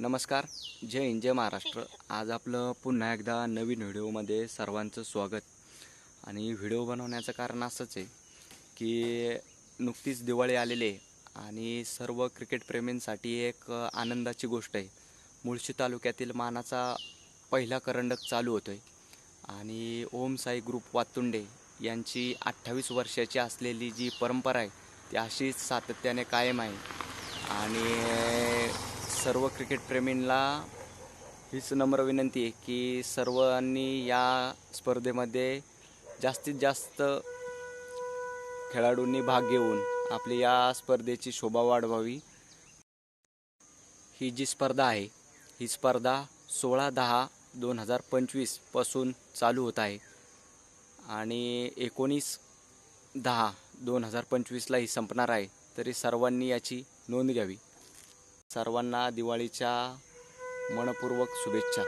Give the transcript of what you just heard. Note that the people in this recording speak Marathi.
नमस्कार जय हिंद जय महाराष्ट्र. आज आपलं पुन्हा एकदा नवीन व्हिडिओमध्ये सर्वांचं स्वागत. आणि व्हिडिओ बनवण्याचं कारण असंच आहे की नुकतीच दिवाळी आलेली आहे आणि सर्व क्रिकेटप्रेमींसाठी एक आनंदाची गोष्ट आहे. मुळशी तालुक्यातील मानाचा पहिला करंडक चालू होतो आहे आणि ओम साई ग्रुप वातुंडे यांची अठ्ठावीस वर्षाची असलेली जी परंपरा आहे ती अशीच सातत्याने कायम आहे. आणि सर्व क्रिकेटप्रेमींना हीच नम्र विनंती आहे की सर्वांनी या स्पर्धेमध्ये जास्तीत जास्त खेळाडूंनी भाग घेऊन आपली या स्पर्धेची शोभा वाढवावी. ही जी स्पर्धा आहे ही स्पर्धा सोळा दहा दोन हजार पंचवीसपासून चालू होत आहे आणि एकोणीस दहा दोन हजार पंचवीसला ही संपणार आहे तरी सर्वांनी याची नोंद घ्यावी. सर्वांना दिवाळीच्या मनपूर्वक शुभेच्छा.